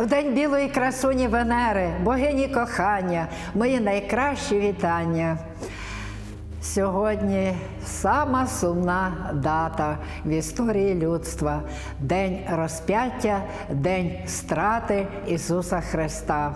В день білої красуні Венери, богині кохання, мої найкращі вітання. Сьогодні сама сумна дата в історії людства День розп'яття, День страти Ісуса Христа.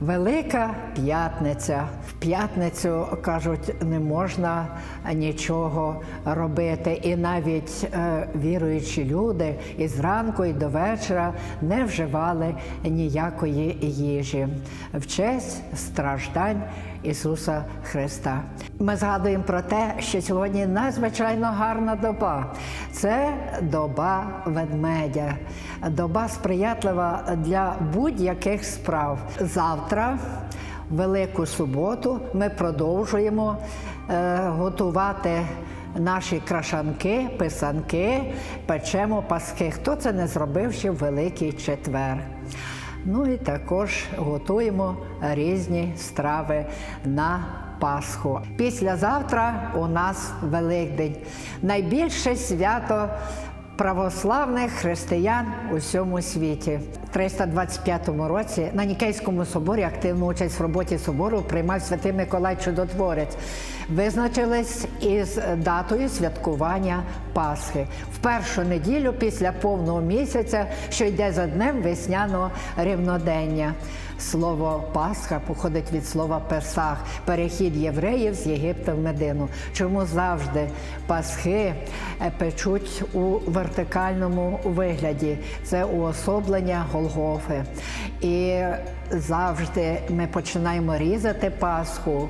Велика п'ятниця. В п'ятницю кажуть, не можна нічого робити. І навіть е, віруючі люди і зранку, і до вечора не вживали ніякої їжі в честь страждань Ісуса Христа. Ми згадуємо про те, що сьогодні надзвичайно гарна доба. Це доба ведмедя, доба сприятлива для будь-яких справ. Завтра, Велику суботу, ми продовжуємо е, готувати. Наші крашанки, писанки, печемо паски. Хто це не зробив ще в Великий четвер? Ну і також готуємо різні страви на Пасху. Післязавтра у нас Великдень. Найбільше свято православних християн у всьому світі. В 325 році на Нікейському соборі активну участь в роботі собору приймав святий Миколай Чудотворець. Визначились із датою святкування Пасхи в першу неділю після повного місяця, що йде за днем весняного рівнодення. Слово Пасха походить від слова Песах, перехід євреїв з Єгипта в Медину. Чому завжди Пасхи е, печуть у вертикальному вигляді? Це уособлення Голгофи. І завжди ми починаємо різати Пасху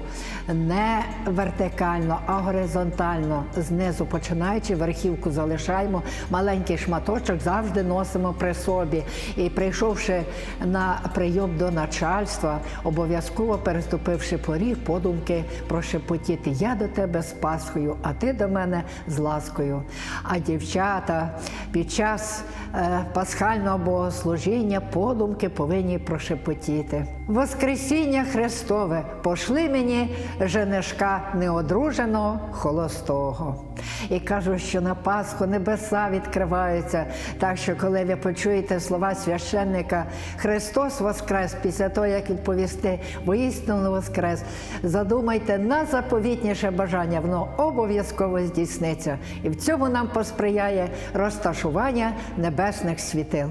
не вертикально, а горизонтально. Знизу починаючи, верхівку залишаємо, маленький шматочок завжди носимо при собі. І прийшовши на прийом до начальства, обов'язково переступивши поріг, подумки прошепотіти Я до тебе з Пасхою, а ти до мене з ласкою. А дівчата під час пасхального богослужіння подумки повинні прошепотіти. Воскресіння Христове, пошли мені женишка неодруженого холостого. І кажуть, що на Пасху небеса відкриваються. Так що, коли ви почуєте слова священника Христос Воскрес, після того, як відповісти воістину Воскрес, задумайте на заповітніше бажання, воно обов'язково здійсниться. І в цьому нам посприяє розташування небесних світил.